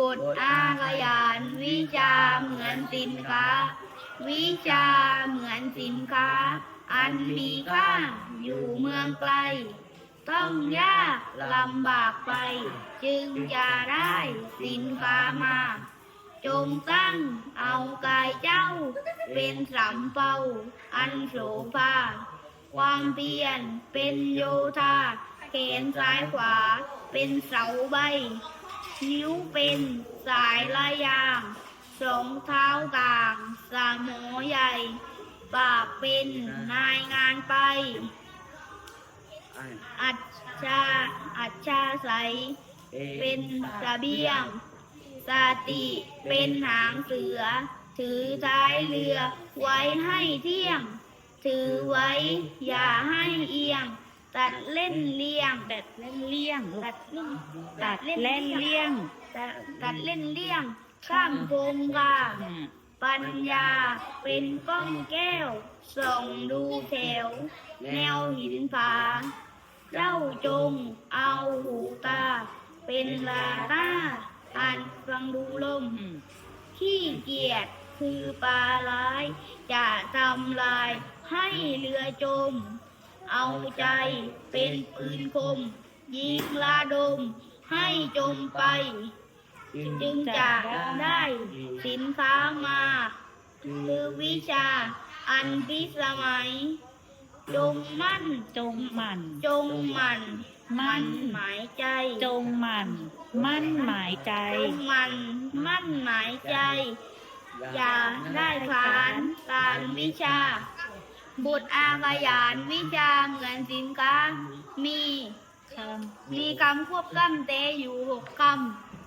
บทอาขยานวิชาเหมือนสินค้า วิชาเหมือนสินค้า อันมีค่าอยู่เมืองไกล ต้องยากลำบากไป จึงจะได้สินค้ามา จงตั้งเอากายเจ้า เป็นสำเปาอันโสภาความเพียรเป็นโยธาแขนซ้ายขวาเป็นเสาใบ นิ้วเป็นสายลายางสองเท้าต่างสามหมอใหญ่ ปากเป็นนายงานไป อัจฉาอัจฉาใส เป็นสเสบียงสติเป็นหางเสือ ถือท้ายเรือไว้ให้เที่ยง ถือไว้อย่าให้เอียง ตัดเล่นเลี่ยง ตัดเล่นเลี่ยง ตัดเล่นตัดเล่นเลี่ยง ตัดตัดเล่นเลี่ยง ข้ามโกงกาอ่าปัญญาเป็นก้องแก้ว ส่องดูแถว แนวหินผาเจ้าจงเอาหูตา เป็นลาตาอ่านฟังดูลมอืมขี้เกียจคือปลาร้าย จะทำลายให้เรือจม เอาใจเป็นปืนคม ยิงลาดมให้จมไป จึงจะได้สินค้ามาคือวิชาอันพิสมัย จงมั่นจงหมั่นจงหมันมั่มั่นนหมายใจจงหมั่นมั่นหมายใจ จงหมันมั่นหมายใจ อย่าได้ขานการวิชา บุตรอาขยานวิชาเหมือนสินค้ามีมีคำควบกำเตอยู่หกคำ